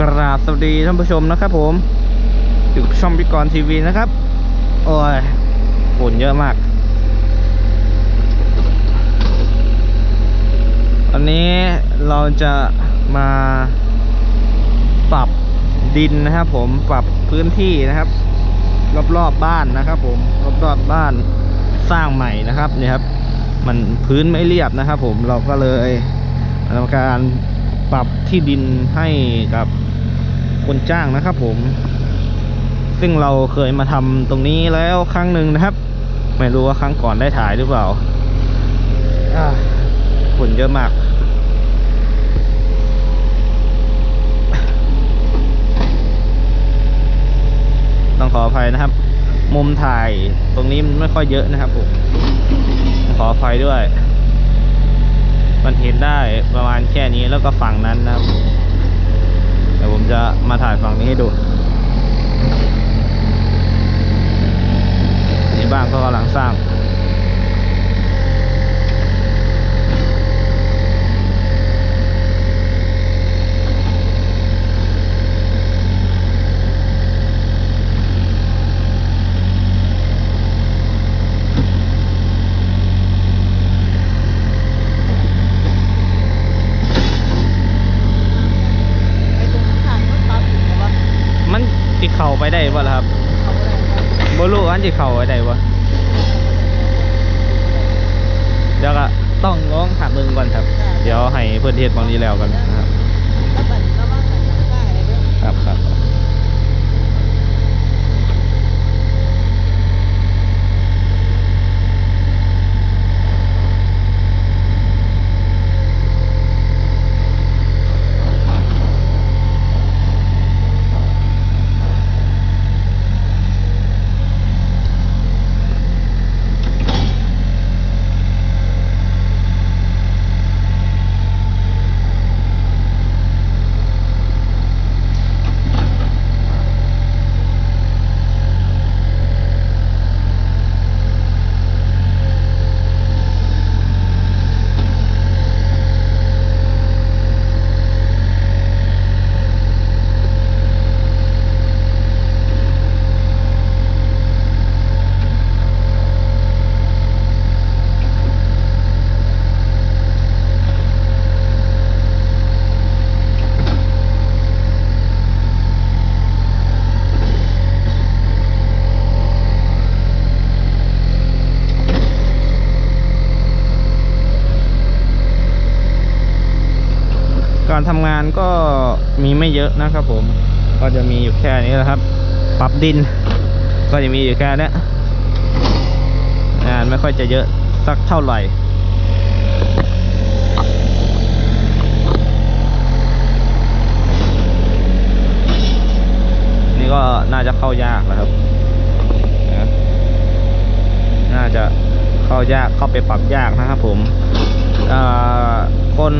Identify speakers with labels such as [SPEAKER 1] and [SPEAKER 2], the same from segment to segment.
[SPEAKER 1] กราบสวัสดีท่านผู้ชมนะครับผม อยู่กับช่องพิกรทีวีนะครับ โอ้ยฝุ่นเยอะมากวันนี้เราจะมาปรับดินนะครับผมปรับพื้นที่นะครับ รอบๆบบ้านนะครับ ผมรอบๆบบ้านสร้างใหม่นะครับนี่ครับ มันพื้นไม่เรียบนะครับ ผมเราก็เลยทำการปรับที่ดินให้กับ คนจ้างนะครับผม ซึ่งเราเคยมาทำตรงนี้แล้วครั้งหนึ่งนะครับ ไม่รู้ว่าครั้งก่อนได้ถ่ายหรือเปล่าฝุ่นเยอะมากต้องขออภัยนะครับ มุมถ่ายตรงนี้มันไม่ค่อยเยอะนะครับผมขออภัยด้วย มันเห็นได้ประมาณแค่นี้แล้วก็ฝั่งนั้นนะครับ ผมจะมาถ่ายฝั่งนี้ให้ดู นี่บ้านก็กำลังสร้าง
[SPEAKER 2] ไอ้ตรงข้างมันปรับอยู่แต่ว่า
[SPEAKER 1] มันจิเข่า ไปได้บ่ล่ะครับ
[SPEAKER 2] บ
[SPEAKER 1] รู้อันจิเข่าไปได้บ่เดี๋ยวก็ต้องร้องถามมึงก่อนครับ เดี๋ยวให้เพื่อนเทศบางนี้แล้วกันนะครับ
[SPEAKER 2] ครับครับล้วบ้านไหนยังได้อะไรด้วย
[SPEAKER 1] ครับครับการ ทำงานก็มีไม่เยอะนะครับผม ก็จะมีอยู่แค่นี้แหละครับ ปรับดิน ก็จะมีอยู่แค่นี้งานไม่ค่อยจะเยอะสักเท่าไหร่นี่ก็น่าจะเข้ายากนะครับ น่าจะเข้ายากเข้าไปปรับยากนะครับผมคน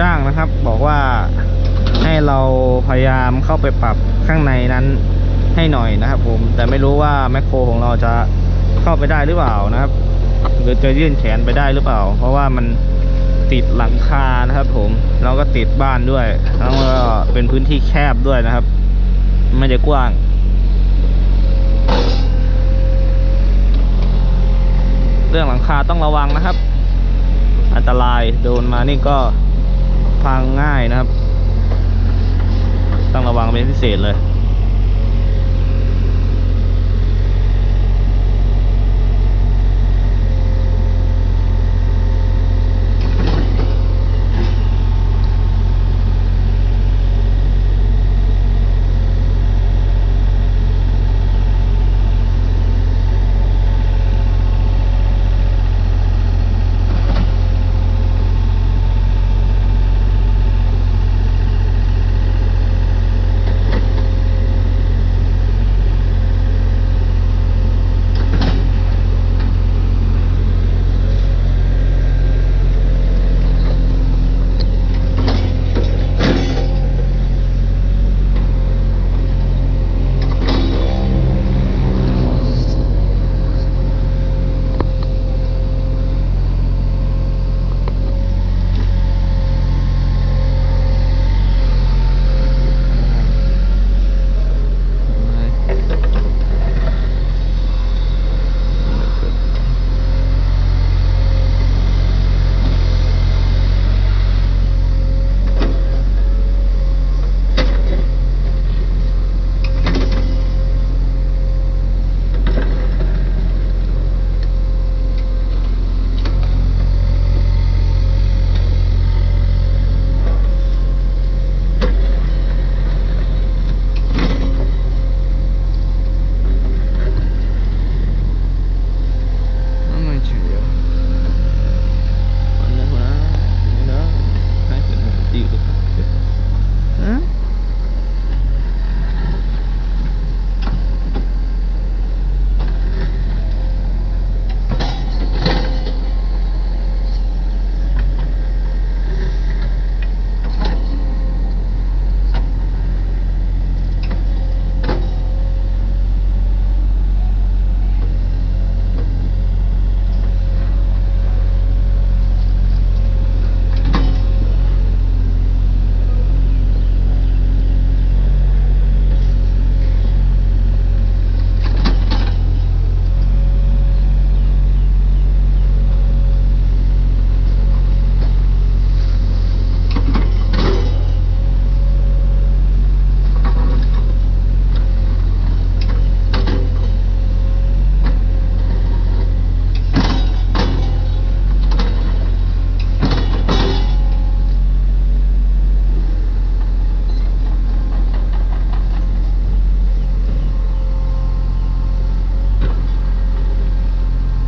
[SPEAKER 1] จ้างนะครับ บอกว่าให้เราพยายามเข้าไปปรับข้างในนั้นให้หน่อยนะครับ ผม แต่ไม่รู้ว่าแมคโครของเราจะเข้าไปได้หรือเปล่านะครับ หรือจะยื่นแขนไปได้หรือเปล่า เพราะว่ามันติดหลังคานะครับ ผมแล้วก็ติดบ้านด้วย แล้วก็เป็นพื้นที่แคบด้วยนะครับ ไม่ได้กว้างเรื่องหลังคาต้องระวังนะครับ อันตรายโดนมานี่ก็ พังง่ายนะครับ ต้องระวังเป็นพิเศษเลย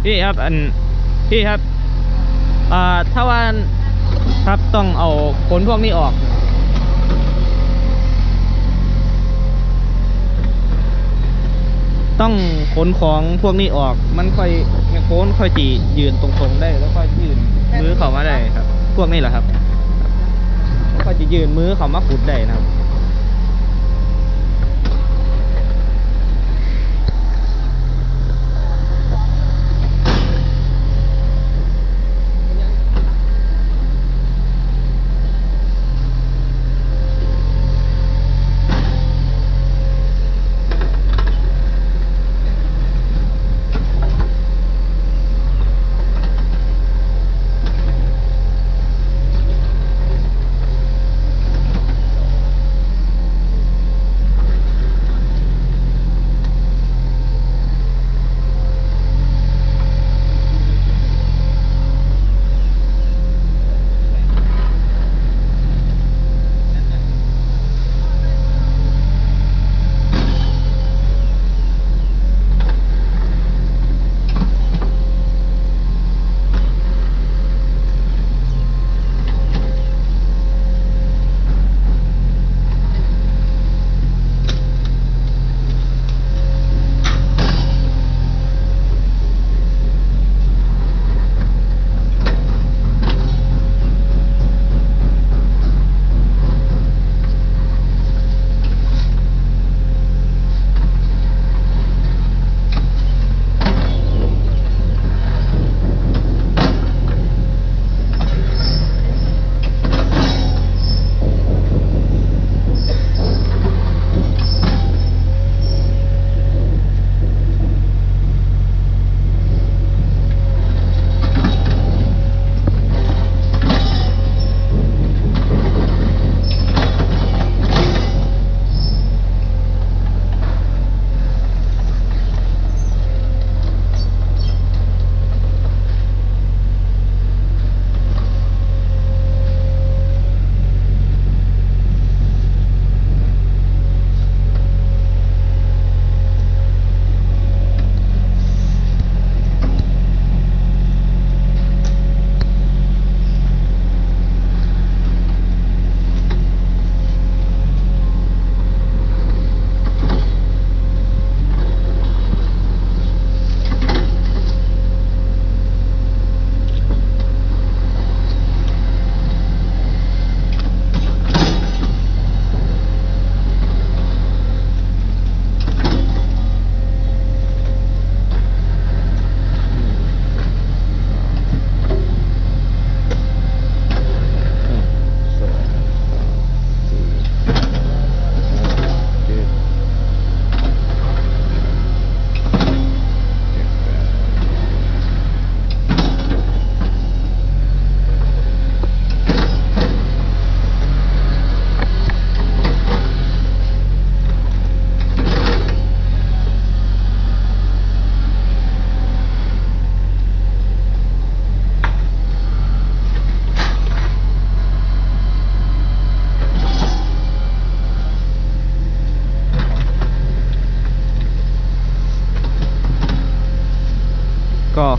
[SPEAKER 1] พี่ครับอันพี่ครับอ่าถ้าว่าครับต้องเอาขนพวกนี้ออก ต้องขนของพวกนี้ออก มันค่อยโค้นค่อยจียืนตรงๆได้ แล้วค่อยยืนมือเขามาได้ครับ พวกนี้แหละครับ ค่อยจะยืนมือเขามาขุดได้นะครับ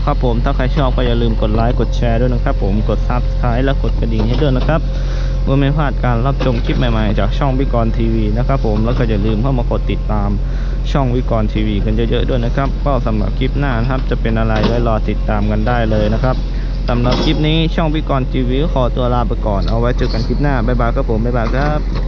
[SPEAKER 1] ครับผม ถ้าใครชอบก็อย่าลืมกดไลค์กดแชร์ด้วยนะครับผมกด Subscribe และกดกระดิ่งให้ด้วยนะครับเพื่อไม่พลาดการรับชมคลิปใหม่ๆ จากช่องวิกรทีวีนะครับผมแล้วก็อย่าลืมเข้ามากดติดตามช่องวิกรทีวีกันเยอะๆด้วยนะครับก็สำหรับคลิปหน้านครับจะเป็นอะไรไว้รอติดตามกันได้เลยนะครับสำหรับคลิปนี้ช่องวิกรทีวีขอตัวลาไปก่อนเอาไว้เจอกันคลิปหน้าบ๊ายบายครับผมบ๊ายบายครับ